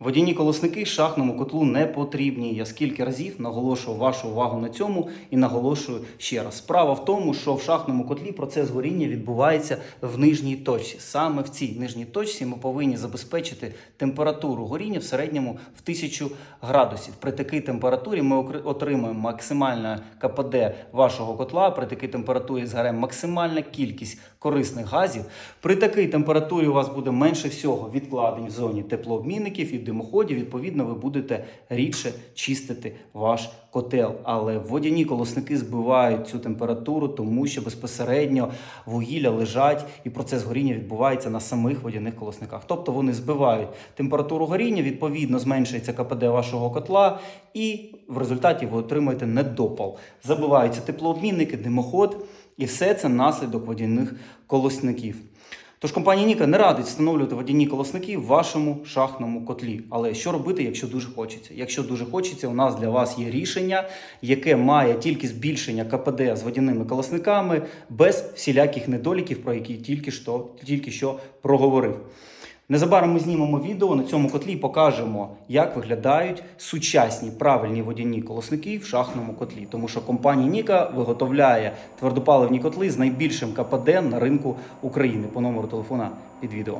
Водяні колосники шахному котлу не потрібні. Я скільки разів наголошував вашу увагу на цьому і наголошую ще раз. Справа в тому, що в шахному котлі процес горіння відбувається в нижній точці. Саме в цій нижній точці ми повинні забезпечити температуру горіння в середньому в 1000 градусів. При такій температурі ми отримуємо максимальне КПД вашого котла. При такій температурі згаре максимальна кількість корисних газів. При такій температурі у вас буде менше всього відкладень в зоні теплообмінників і димоходів. Відповідно, ви будете рідше чистити ваш котел. Але водяні колосники збивають цю температуру, тому що безпосередньо вугілля лежать і процес горіння відбувається на самих водяних колосниках. Тобто вони збивають температуру горіння, відповідно зменшується КПД вашого котла, і в результаті ви отримуєте недопал. Забиваються теплообмінники, димоход, і все це наслідок водяних колосників. Тож компанія Ніка не радить встановлювати водяні колосники в вашому шахтному котлі. Але що робити, якщо дуже хочеться? Якщо дуже хочеться, у нас для вас є рішення, яке має тільки збільшення КПД з водяними колосниками без всіляких недоліків, про які тільки що, тільки що проговорив. Незабаром ми знімемо відео на цьому котлі і покажемо, як виглядають сучасні правильні водяні колосники в шахтному котлі. Тому що компанія Ніка виготовляє твердопаливні котли з найбільшим КПД на ринку України по номеру телефона під відео.